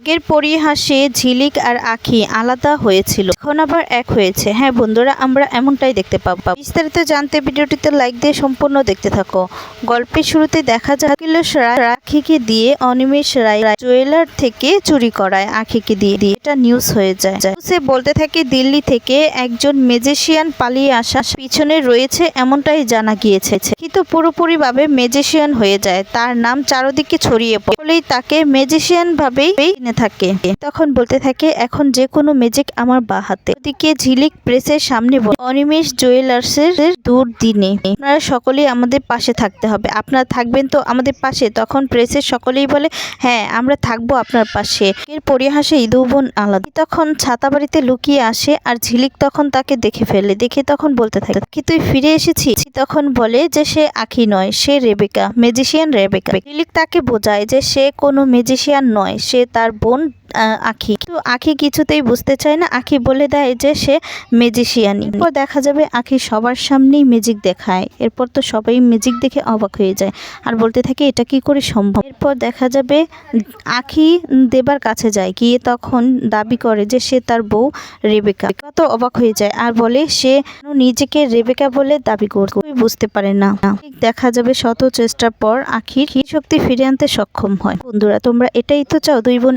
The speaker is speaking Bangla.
আগের পরিহাসে ঝিলিক আর আখি আলাদা হয়েছিল। এখন আবার এক হয়েছে। হ্যাঁ বন্ধুরা, আমরা এমনটাই দেখতে পাবো। বিস্তারিত জানতে ভিডিওটিতে লাইক দিয়ে সম্পূর্ণ দেখতে থাকো। গল্পের শুরুতে দেখা যায় আকিলেশ রায় আখিকে দিয়ে অনিমেষ রায় জুয়েলার থেকে চুরি করায়, আখিকে দিয়ে দিয়ে। এটা নিউজ হয়ে যায়। সে বলতে থাকে, দিল্লি থেকে একজন মেজেশিয়ান পালিয়ে আসা পিছনে রয়েছে এমনটাই জানা গিয়েছে। কিন্তু পুরোপুরিভাবে মেজেশিয়ান হয়ে যায়। তার নাম চারদিকে ছড়িয়ে পড়ে। ফলেই তাকে মেজেশিয়ান ভাবেই চিনে থাকে। তখন বলতে থাকে, এখন যে কোনো ম্যাজিক আমার বা হাতে। ওদিকে ঝিলিক প্রেসের সামনে অনিমেষ জুয়েলার্সের দিনে আপনারা সকলেই আমাদের পাশে থাকতে হবে। আপনারা থাকবেন তো আমাদের পাশে? তখন প্রেসের সকলেই বলে হ্যাঁ আমরা থাকব আপনার পাশে। এর পরিহাসে ইদু বোন আলাদা তখন ছাতা বাড়িতে লুকিয়ে আসে আর ঝিলিক তখন তাকে দেখে ফেলে। দেখে তখন বলতে থাকে, কি তুই ফিরে এসেছিস? তখন বলে যে, সে আখি নয়, সে রেবেকা ম্যাজিশিয়ান রেবেকা। ঝিলিক তাকে বোঝায় যে, সে কোনো ম্যাজিশিয়ান নয়, সে তার বোন আখি। কিন্তু আখি কিছুতেই বুঝতে চায় না। আখি বলে দেয় যে সে ম্যাজিশিয়ানই এরপর দেখা যাবে আখি সবার সামনেই ম্যাজিক দেখায়। এরপর তো সবাই ম্যাজিক দেখে অবাক হয়ে যায়। আর বলতে থাকে, এটা কি করে সম্ভব? এরপর দেখা যাবে আখি দেবার কাছে যায়। গিয়ে তখন দাবি করে যে সে তার বউ রেবেকা। তো অবাক হয়ে যায়। আর বলে, সে নিজেকে রেবেকা বলে দাবি কেউই বুঝতে পারে না। দেখা যাবে শত চেষ্টার পর আখির শক্তি ফিরে আনতে সক্ষম হয়। বন্ধুরা, তোমরা এটাই তো চাও, দুই বোন